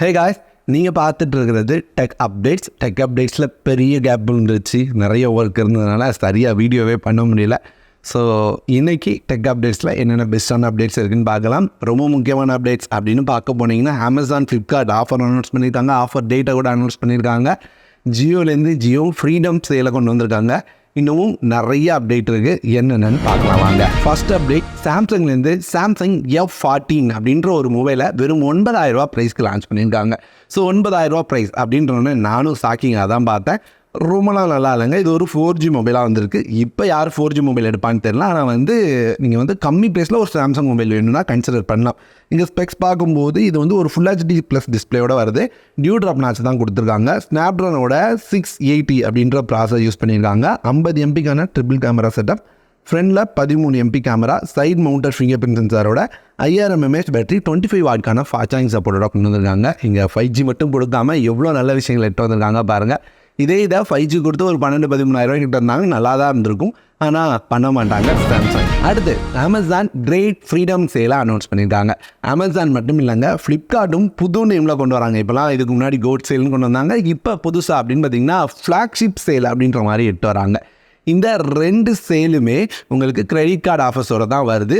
Hey guys நீங்கள் பார்த்துட்டு இருக்கிறது டெக் அப்டேட்ஸ் டெக் அப்டேட்ஸில் பெரிய கேப் இருந்துச்சு நிறைய ஒர்க் இருந்ததுனால சரியாக வீடியோவே பண்ண முடியல. ஸோ இன்றைக்கி டெக் அப்டேட்ஸில் என்னென்ன பெஸ்ட்டான அப்டேட்ஸ் இருக்குதுன்னு பார்க்கலாம். ரொம்ப முக்கியமான அப்டேட்ஸ் அப்படின்னு பார்க்க போனீங்கன்னா அமேசான் ஃப்ளிப்கார்ட் ஆஃபர் அனௌன்ஸ் பண்ணியிருக்காங்க. ஆஃபர் டேட்டை கூட அனௌன்ஸ் பண்ணியிருக்காங்க. ஜியோலேருந்து ஜியோ ஃப்ரீடம் சேலை கொண்டு வந்திருக்காங்க. இன்னமும் நிறைய அப்டேட் இருக்குது என்னென்னு பார்க்கலாம் வாங்க. ஃபர்ஸ்ட் அப்டேட் சாம்சங்லேருந்து சாம்சங் எஃப் ஃபார்ட்டீன் அப்படின்ற ஒரு மொபைலை வெறும் ஒன்பதாயிரம் ரூபா ப்ரைஸ்க்கு லான்ச் பண்ணியிருக்காங்க. ஸோ ஒன்பதாயிரம் ரூபா ப்ரைஸ் அப்படின்றோன்னு நானும் ஷாக்கிங்காக தான் பார்த்தேன். ரொம்ப நாள் நல்லா இல்லைங்க. இது ஒரு ஃபோர் ஜி மொபைலாக வந்திருக்கு. இப்போ யார் ஃபோர் ஜி மொபைல் எடுப்பான்னு தெரியல. ஆனால் வந்து நீங்கள் வந்து கம்மி ப்ரைஸில் ஒரு சாம்சங் மொபைல் வேணும்னா கன்சிடர் பண்ணலாம். இங்கே ஸ்பெக்ஸ் பார்க்கும்போது இது வந்து ஒரு ஃபுல் ஹெச்டி ப்ளஸ் டிஸ்பிளேயோட வருது. டியூ ட்ராப் நாச்சு தான் கொடுத்துருக்காங்க. ஸ்னாப்ட்ரானோட சிக்ஸ் எயிட்டி அப்படின்ற ப்ராசர் யூஸ் பண்ணியிருக்காங்க. ஐம்பது எம்பிக்கான ட்ரிபிள் கேமரா செட்டப் ஃப்ரண்டில் பதிமூணு MP camera side mounted finger print சென்சாரோட ஐஆர்எம் எம்ஏஹெச் பேட்டரி டுவெண்ட்டி ஃபைவ் வாட்கான ஃபாஸ்ட் சார்ஜிங் சப்போர்ட்டோட கொண்டு வந்திருக்காங்க. இங்கே ஃபைவ் ஜி மட்டும் கொடுக்காம எவ்வளோ நல்ல விஷயங்கள் எட்டு வந்திருக்காங்க பாருங்கள் இதே இதாக ஃபைவ் ஜி கொடுத்து ஒரு பன்னெண்டு பதிமூணாயிரம் கிட்ட இருந்தாங்க. நல்லா தான் இருந்திருக்கும். ஆனால் பண்ண மாட்டாங்க. சாம்சங் அடுத்து அமேசான் கிரேட் ஃப்ரீடம் சேலாக அனௌன்ஸ் பண்ணியிருக்காங்க அமேசான் மட்டும் இல்லைங்க ஃப்ளிப்கார்ட்டும் புது நேமில் கொண்டு வராங்க. இப்போலாம் இதுக்கு முன்னாடி கோட் சேல்னு கொண்டு வந்தாங்க. இப்போ புதுசாக அப்படின்னு பார்த்தீங்கன்னா ஃப்ளாக்ஷிப் சேல் அப்படின்ற மாதிரி எட்டு வராங்க. இந்த ரெண்டு சேலுமே உங்களுக்கு கிரெடிட் கார்டு ஆஃபர்ஸோட தான் வருது.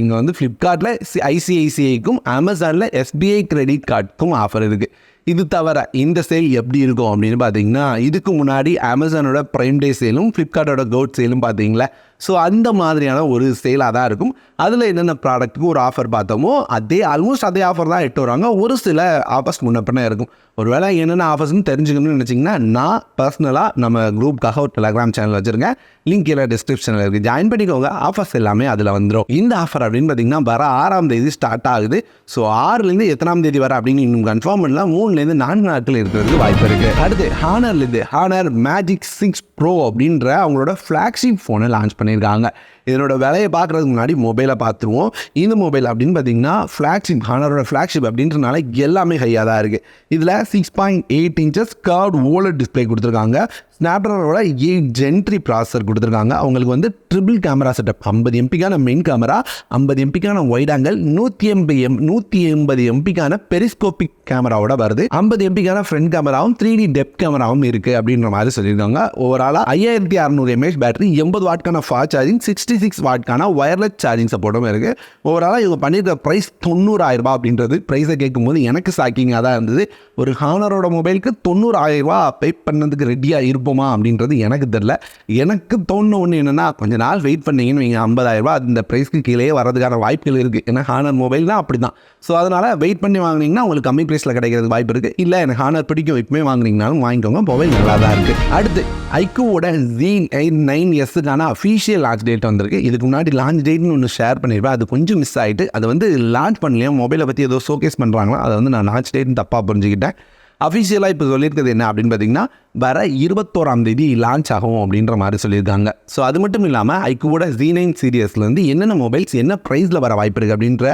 இங்கே வந்து ஃப்ளிப்கார்ட்டில் ஐசிஐசிஐக்கும் அமேசானில் எஸ்பிஐ கிரெடிட் கார்டுக்கும் ஆஃபர் இருக்குது இது தவிர இந்த சேல் எப்படி இருக்கும் அப்படின்னு பார்த்தீங்கன்னா இதுக்கு முன்னாடி அமேசானோட ப்ரைம் டே சேலும் ஃப்ளிப்கார்ட்டோட கோட் சேலும் பார்த்தீங்களா? ஸோ அந்த மாதிரியான ஒரு சேலாக தான் இருக்கும். அதில் என்னென்ன ப்ராடக்ட்டுக்கு ஒரு ஆஃபர் பார்த்தோமோ அதே ஆல்மோஸ்ட் அதே ஆஃபர் தான் எட்டு வராங்க ஒரு சில ஆஃபர்ஸ் முன்னப்பின இருக்கும். ஒரு வேளை என்னென்ன ஆஃபர்ஸ்னு தெரிஞ்சுக்கணும்னு நினச்சிங்கன்னா நான் பர்சனலாக நம்ம குரூப் ஒரு டெலகிராம் சேனல் வச்சுருக்கேன். லிங்க் கீழே டிஸ்கிரிப்ஷனில் இருக்குது ஜாயின் பண்ணிக்கோங்க. ஆஃபர்ஸ் எல்லாமே அதில் வந்துடும் இந்த ஆஃபர் அப்படின்னு பார்த்தீங்கன்னா வர ஆறாம் தேதி ஸ்டார்ட் ஆகுது. ஸோ ஆறுலேருந்து எத்தனாம் தேதி வர அப்படின்னு இன்னும் கன்ஃபார்ம் பண்ணலாம் மூணுலேருந்து நான்கு நாட்கள் இருக்கிறதுக்கு வாய்ப்பு இருக்குது அடுத்து ஹானர்லேருந்து ஹானர் மேஜிக் சிக்ஸ் ப்ரோ அப்படின்ற அவங்களோட ஃப்ளாக்ஷிப் ஃபோனை லான்ச் பண்ணியிருக்காங்க. இதனோட விலையை பார்க்குறதுக்கு முன்னாடி மொபைலை பார்த்துருவோம். இந்த மொபைல் அப்படின்னு பார்த்தீங்கன்னா ஃப்ளாக்ஷிப் ஹானரோட ஃப்ளாக்ஷிப் அப்படின்றனால எல்லாமே ஹையாக தான் இருக்குது இதில் six point eight inches curve OLED display கொடுத்துருக்காங்க. ஸ்னாப்ட்ராகனோட எயிட் ஜென்ட்ரி ப்ராசர் கொடுத்துருக்காங்க. அவங்களுக்கு வந்து ட்ரிபிள் கேமரா செட்டப் ஐம்பது எம்பிக்கான மெயின் கேமரா ஐம்பது எம்பிக்கான ஒயிட் ஆங்கிள் நூற்றி எண்பது எம் நூற்றி எண்பது எம்பிக்கான பெரிஸ்கோபிக் கேமராவோட வருது. ஐம்பது எம்பிக்கான ஃப்ரண்ட் கேமராவும் த்ரீ டி டெப் கேமராவும் இருக்குது அப்படின்ற மாதிரி சொல்லியிருக்காங்க. ஓவராலாக ஐயாயிரத்தி அறநூறு எம்ஏஹெச் பேட்டரி எண்பது வாட்கான ஃபாஸ்ட் சார்ஜிங் சிக்ஸ்டி சிக்ஸ் வாட்கான ஒயர்லெஸ் சார்ஜிங் சப்போர்ட்டும் இருக்குது ஓவராலாக இவங்க பண்ணியிருக்க ப்ரைஸ் தொண்ணூறாயிரம் அப்படின்றது ப்ரைஸை கேட்கும்போது எனக்கு ஷாக்கிங்காக தான் இருந்தது. ஒரு ஹானரோட மொபைலுக்கு தொண்ணூறாயிரரூபா பே பண்ணதுக்கு ரெடியாக இருப்போமா அப்படின்றது எனக்கு தெரில எனக்கு தோணுன ஒன்று என்னென்னா கொஞ்ச நாள் வெயிட் பண்ணிங்கன்னு நீங்கள் ஐம்பதாயிரரூபா ரூபாய் அந்த ப்ரைஸ்க்கு கீழே வரதுக்கான வாய்ப்புகள் இருக்குது ஏன்னா ஹானர் மொபைல் தான் அப்படி தான் ஸோ அதனால் வெயிட் பண்ணி வாங்கினீங்கன்னா உங்களுக்கு கம்மி ப்ரைஸில் கிடைக்கிறதுக்கு வாய்ப்பு இருக்குது இல்லை எனக்கு ஹானர் பிடிக்கும் எப்பவுமே வாங்கினீங்கனாலும் வாங்கிக்கோங்க. மொபைல் நல்லா தான் இருக்குது அடுத்து ஐக்கூவோட ஜி எயிட் நைன் எஸ்ஸுக்கான அஃபீஷியல் லான்ச் டேட் வந்திருக்கு. இதுக்கு முன்னாடி லான்ச் டேட்னு ஒன்று ஷேர் பண்ணியிருப்பேன். அது கொஞ்சம் மிஸ் ஆகிட்டு அதை வந்து லான்ச் பண்ணலையா மொபைலை பற்றி ஏதோ ஷோகேஸ் பண்ணுறாங்களா அதை வந்து நான் லான்ச் டேட்னு தப்பாக புரிஞ்சுக்கிட்டேன். அஃபிஷியலாக இப்போ சொல்லியிருக்கிறது என்ன அப்படின்னு பார்த்தீங்கன்னா வர இருபத்தோராம் தேதி லான்ச் ஆகும் அப்படின்ற மாதிரி சொல்லியிருக்காங்க. ஸோ அது மட்டும் இல்லாமல் ஐக்கூட ஜி நைன் சீரியஸ்லேருந்து என்னென்ன மொபைல்ஸ் என்ன ப்ரைஸில் வர வாய்ப்பு இருக்குது அப்படின்ற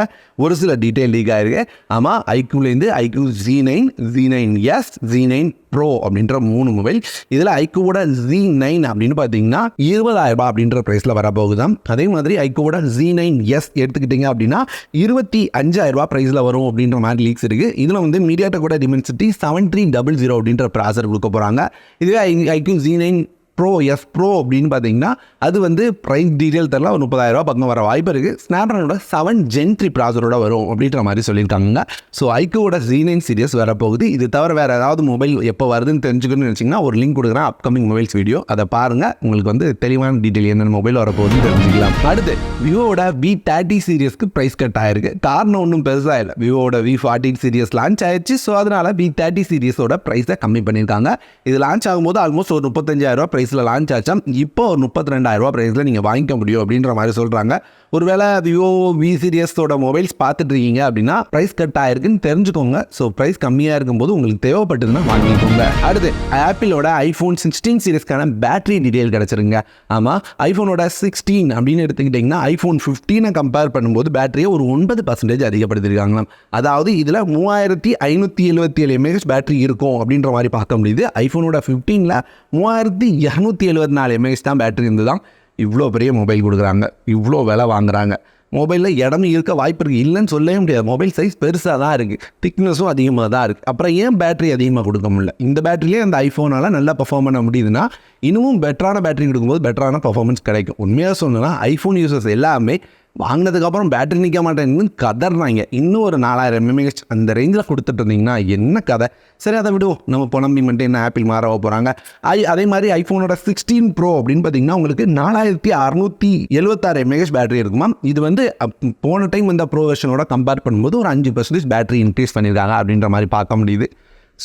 ஒரு சில டீட்டெயில் லீக் ஆயிருக்கு. ஆமாம் ஐக்கூலேருந்து iQOO G nine G nine S G nine pro அப்படின்ற மூணு மொபைல் இதில் ஐக்கூட ஜி நைன் அப்படின்னு பார்த்தீங்கன்னா இருபதாயிரம் ரூபாய் அப்படின்ற ப்ரைஸில் வரப்போகுதான் அதே மாதிரி ஐக்கூட ஜி நைன் எஸ் எடுத்துக்கிட்டிங்க அப்படின்னா இருபத்தி அஞ்சாயிரம் ரூபாய் ப்ரைஸில் வரும் அப்படின்ற மாதிரி லீக்ஸ் இருக்குது இதில் வந்து மீடியாட்ட கூட Dimensity seven three double zero அப்படின்ற ப்ராசர் கொடுக்க போகிறாங்க இதுவே I iQOO G nine pro S pro அப்படின்னு பார்த்தீங்கன்னா அது வந்து ப்ரைஸ் டீட்டெயில் தரலாம் ஒரு முப்பதாயிரரூபா பக்கம் வர வாய்ப்பு இருக்குது ஸ்னாப்ட்ரானோட செவன் ஜென் த்ரீ ப்ராசரோட வரும் அப்படின்ற மாதிரி சொல்லியிருக்காங்க ஸோ ஐக்கோட ஜி நைன் சீரியஸ் வரப்போகுது. இது தவிர வேறு ஏதாவது மொபைல் எப்போ வருதுன்னு தெரிஞ்சுக்கணும்னு நினச்சிங்கன்னா ஒரு லிங்க் கொடுக்குறேன். அப்கமிங் மொபைல்ஸ் வீடியோ அதை பாருங்கள் உங்களுக்கு வந்து தெளிவான டீட்டெயில் என்னென்ன மொபைல் வரப்போகுதுன்னு தெரிஞ்சுக்கலாம். அடுத்து விவோட வி தேர்ட்டி சீரியஸ்க்கு ப்ரைஸ் கட் ஆயிருக்கு. காரணம் ஒன்றும் பெருசாக இல்லை. விவோட வி ஃபார்ட்டி சீரியஸ் லான்ச் ஆயிடுச்சு. ஸோ அதனால் வி தேர்ட்டி சீரியஸோட ப்ரைஸை கம்மி பண்ணியிருக்காங்க. இது லான்ச் ஆகும்போது ஆல்மோஸ்ட் ஒரு முப்பத்தஞ்சாயிரரூபா ப்ரைஸில் லான்ச் ஆச்சா? இப்போ ஒரு முப்பத்தி ரெண்டாயிரரூபா ப்ரைஸில் நீங்கள் வாங்கிக்க முடியும் அப்படின்ற மாதிரி சொல்கிறாங்க ஒருவேளை விவோ வி சீரியஸோட மொபைல்ஸ் பார்த்துட்டு இருக்கீங்க அப்படின்னா ப்ரைஸ் கட் ஆயிருக்குன்னு தெரிஞ்சுக்கோங்க. ஸோ ப்ரைஸ் கம்மியாக இருக்கும்போது உங்களுக்கு தேவைப்பட்டதுன்னா வாங்கிக்கோங்க. அடுத்து ஆப்பிளோட ஐஃபோன் சிக்ஸ்டீன் சீரியஸ்க்கான பேட்டரி டீடைல் கிடச்சிருங்க. ஆமாம் ஐஃபோனோட சிக்ஸ்டீன் அப்படின்னு எடுத்துக்கிட்டிங்கன்னா ஐஃபோன் ஃபிஃப்டீனை கம்பேர் பண்ணும்போது பேட்டரியை ஒரு ஒன்பது பர்சன்டேஜ் அதிகப்படுத்திருக்காங்களாம். அதாவது இதில் மூவாயிரத்தி ஐநூற்றி எழுபத்தி ஏழு எம்ஏஹெச் பேட்டரி இருக்கும் அப்படின்ற மாதிரி பார்க்க முடியுது. ஐஃபோனோட ஃபிஃப்டீனில் மூவாயிரத்தி இரநூத்தி எழுபத்தி நாலு எம்ஏஹெச் தான் பேட்டரி இருந்துதான் இவ்வளோ பெரிய மொபைல் கொடுக்குறாங்க. இவ்வளோ விலை வாங்குறாங்க. மொபைலில் இடம் இருக்க வாய்ப்பு இருக்குது இல்லைன்னு சொல்லவே முடியாது. மொபைல் சைஸ் பெருசாக தான் இருக்குது திக்னஸும் அதிகமாக தான் இருக்குது அப்புறம் ஏன் பேட்டரி அதிகமாக கொடுக்க முடியல? இந்த பேட்டரியிலே அந்த ஐஃபோனால் நல்லா பர்ஃபார்ம் பண்ண முடியுதுன்னா இன்னமும் பெட்டரான பேட்டரி கொடுக்கும்போது பெட்டரான பர்ஃபார்மன்ஸ் கிடைக்கும். உண்மையாக சொல்லணும்னா ஐஃபோன் யூசர்ஸ் எல்லாமே வாங்கினதுக்கப்புறம் பேட்டரி நிற்க மாட்டேன்னு கதறாங்க இன்னும் ஒரு நாலாயிரம் எம்எம்ஏஹெச் அந்த ரேஞ்சில் கொடுத்துட்டு இருந்தீங்கன்னா என்ன கதை? சரி அதை விடுவோம். நம்ம புலம்பி மட்டும் என்ன ஆப்பிள் மாற போகிறாங்க ஐ அதே மாதிரி ஐஃபோனோட சிக்ஸ்டீன் ப்ரோ அப்படின்னு பார்த்தீங்கன்னா உங்களுக்கு நாலாயிரத்தி அறநூற்றி எழுபத்தாறு எம்ஏஹெச் பேட்டரி இருக்குமா? இது வந்து அப்- போன டைம் இந்த ப்ரோ வெர்ஷனோட கம்பேர் பண்ணும்போது ஒரு அஞ்சு பர்சன்டேஜ் பேட்டரி இன்க்ரீஸ் பண்ணியிருக்காங்க அப்படின்ற மாதிரி பார்க்க முடியுது.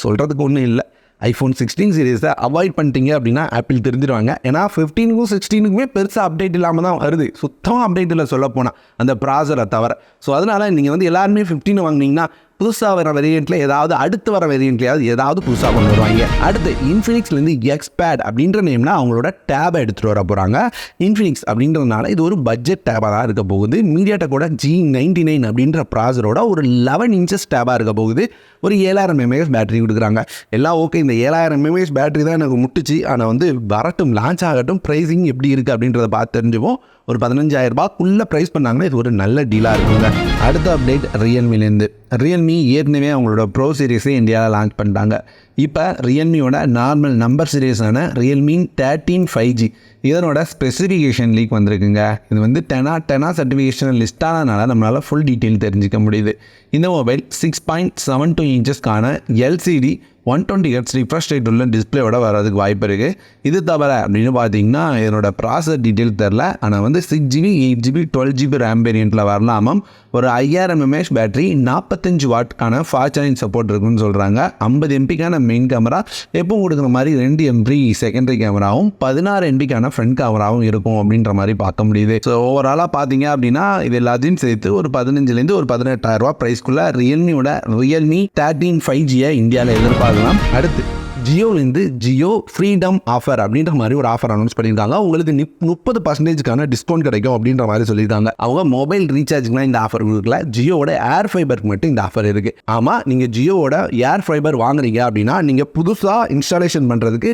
சொல்கிறதுக்கு ஒன்றும் இல்லை. ஐஃபோன் சிக்ஸ்டீன் சீரீஸை அவாய்ட் பண்ணிட்டீங்க அப்படின்னா ஆப்பிள் தெரிஞ்சிருவாங்க. ஏன்னா ஃபிஃப்டீனுக்கும் சிக்ஸ்டீனுக்குமே பெருசாக அப்டேட் இல்லாமல் தான் வருது. சுத்தமாக அப்டேட் இல்லை சொல்ல போனால் அந்த ப்ராசரை தவிர. ஸோ அதனால் நீங்கள் வந்து எல்லாருமே ஃபிஃப்டீன் வாங்கினீங்கன்னா புதுசாக வர வேரியண்ட்டில் ஏதாவது அடுத்து வர வேரியண்ட்லையாவது ஏதாவது புதுசாக கொண்டு வருவாங்க. அடுத்து இன்ஃபினிக்ஸ்லேருந்து எக்ஸ்பேட் அப்படின்ற நேம்னா அவங்களோட டேபை எடுத்துகிட்டு வர போகிறாங்க இன்ஃபினிக்ஸ் அப்படின்றதுனால இது ஒரு பட்ஜெட் டேபாக தான் இருக்க போகுது. மீடியாட்ட கூட ஜி நைன்டி நைன் அப்படின்ற ப்ராசரோட ஒரு லெவன் இன்ச்சஸ் டேபாக இருக்க போகுது. ஒரு ஏழாயிரம் எம்ஏஎஸ் பேட்டரி கொடுக்குறாங்க. எல்லாம் ஓகே இந்த ஏழாயிரம் எம்ஏஎஸ் பேட்டரி தான் எனக்கு முட்டுச்சு. ஆனால் வந்து வரட்டும் லான்ச் ஆகட்டும் ப்ரைஸிங் எப்படி இருக்குது அப்படின்றத பார்த்து தெரிஞ்சுவோம் ஒரு பதினஞ்சாயிரம் ரூபாய்க்குள்ளே ப்ரைஸ் பண்ணாங்கன்னா இது ஒரு நல்ல டீலாக இருக்குங்க. அடுத்த அப்டேட் ரியல்மிலேருந்து ரியல்மி ஏற்கனவே அவங்களோட ப்ரோ சீரிஸை இந்தியாவில் லான்ச் பண்ணிட்டாங்க. இப்போ ரியல்மியோட நார்மல் நம்பர் சீரிஸான ரியல்மி தேர்ட்டீன் ஃபைவ் ஜி இதனோட ஸ்பெசிஃபிகேஷன் லீக் வந்திருக்குங்க. இது வந்து டெனா டெனா சர்டிஃபிகேஷன் லிஸ்ட் ஆனதுனால நம்மளால் ஃபுல் டீட்டெயில் தெரிஞ்சிக்க முடியுது. இந்த mobile six point seven two இன்ச்சஸ்க்கான LCD one twenty hertz refresh rate உள்ள டிஸ்பிளேயோட வரதுக்கு வாய்ப்பு இருக்குது இது தவிர அப்படின்னு பார்த்தீங்கன்னா இதனோட ப்ராசர் டீட்டெயில் தெரில ஆனால் வந்து six GB eight GB twelve GB RAM வேரியண்ட்டில் வரலாமாம் ஒரு ஐயாயிரம் எம்ஏஹெச் பேட்டரி நாற்பத்தஞ்சு வாட்கான ஃபாஸ்ட் சார்ஜிங் சப்போர்ட் இருக்குன்னு சொல்கிறாங்க ஐம்பது எம்பிக்கான மெயின் கேமரா எப்பவும் கொடுக்குற மாதிரி ரெண்டு எம்பி செகண்டரி கேமராவும் பதினாறு எம்பிக்கான ஃப்ரண்ட் கேமராவும் இருக்கும் அப்படின்ற மாதிரி பார்க்க முடியுது. ஸோ ஓவராலாக பார்த்தீங்க அப்படின்னா இது எல்லாத்தையும் சேர்த்து ஒரு பதினஞ்சுலேருந்து ஒரு பதினெட்டாயிரம் ரூபா ப்ரைஸ்க்குள்ளே ரியல்மியோட ரியல்மி தேர்ட்டீன் ஃபைவ் ஜியை இந்தியாவில் எதிர்பார்க்கலாம். அடுத்து. ஜியோலேருந்து ஜியோ ஃப்ரீடம் ஆஃபர் அப்படின்ற மாதிரி ஒரு ஆஃபர் அனௌன்ஸ் பண்ணியிருக்காங்க. உங்களுக்கு நிப் முப்பது பர்சன்டேஜ்க்கான டிஸ்கவுண்ட் கிடைக்கும் அப்படின்ற மாதிரி சொல்லியிருக்காங்க. அவங்க மொபைல் ரீசார்ஜ்க்குலாம் இந்த ஆஃபர் கொடுக்கல. ஜியோவோட ஏர் ஃபைபருக்கு மட்டும் இந்த ஆஃபர் இருக்குது ஆமாம் நீங்கள் ஜியோவோட ஏர் ஃபைபர் வாங்குறீங்க அப்படின்னா நீங்கள் புதுசாக இன்ஸ்டாலேஷன் பண்ணுறதுக்கு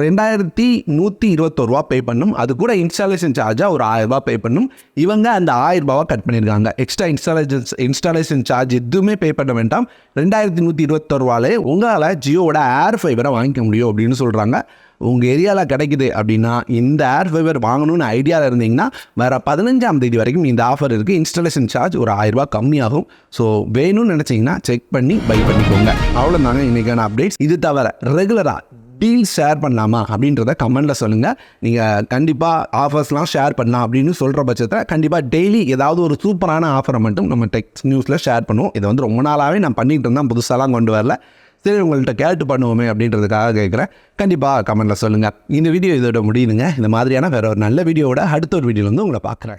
ரெண்டாயிரத்தி நூற்றி இருபத்தோரு ரூபா பே பண்ணும். அது கூட இன்ஸ்டாலேஷன் சார்ஜாக ஒரு ஆயிரம் பே பண்ணும். இவங்க அந்த ஆயிரரூபாவை கட் பண்ணியிருக்காங்க. எக்ஸ்ட்ரா இன்ஸ்டாலேஷன் இன்ஸ்டாலேஷன் சார்ஜ் எதுவுமே பே பண்ண வேண்டாம். ரெண்டாயிரத்தி நூற்றி இருபத்தோரு ரூபாலே உங்களால் ஜியோவோட ஏர் ஃபைபரை வாங்கிக்க முடியும் அப்படின்னு சொல்கிறாங்க உங்கள் ஏரியாவில் கிடைக்குது அப்படின்னா இந்த ஏர் ஃபைபர் வாங்கணும்னு ஐடியாவில் இருந்தீங்கன்னா வர பதினஞ்சாம் தேதி வரைக்கும் இந்த ஆஃபர் இருக்குது இன்ஸ்டாலேஷன் சார்ஜ் ஒரு ஆயிரரூபா கம்மியாகும். ஸோ வேணும்னு நினச்சிங்கன்னா செக் பண்ணி பை பண்ணிக்கோங்க. அவ்வளோதாங்க இன்றைக்கான அப்டேட்ஸ் இது தவிர ரெகுலராக டீல் ஷேர் பண்ணலாமா அப்படின்றத கமெண்ட்டில் சொல்லுங்கள் நீங்கள் கண்டிப்பாக ஆஃபர்ஸ்லாம் ஷேர் பண்ணலாம் அப்படின்னு சொல்கிற பட்சத்தில் கண்டிப்பாக டெய்லி ஏதாவது ஒரு சூப்பரான ஆஃபரை மட்டும் நம்ம டெக்ஸ் நியூஸில் ஷேர் பண்ணுவோம். இதை வந்து ரொம்ப நாளாகவே நான் பண்ணிகிட்டு இருந்தேன். புதுசாலாம் கொண்டு வரல. சரி உங்கள்கிட்ட கேட்டு பண்ணுவோமே அப்படின்றதுக்காக கேட்குறேன். கண்டிப்பாக கமெண்ட்டில் சொல்லுங்கள் இந்த வீடியோ இதோட முடியுதுங்க. இந்த மாதிரியான வேற ஒரு நல்ல வீடியோவோட அடுத்த ஒரு வீடியோவில் வந்து உங்களை பார்க்குறேன்.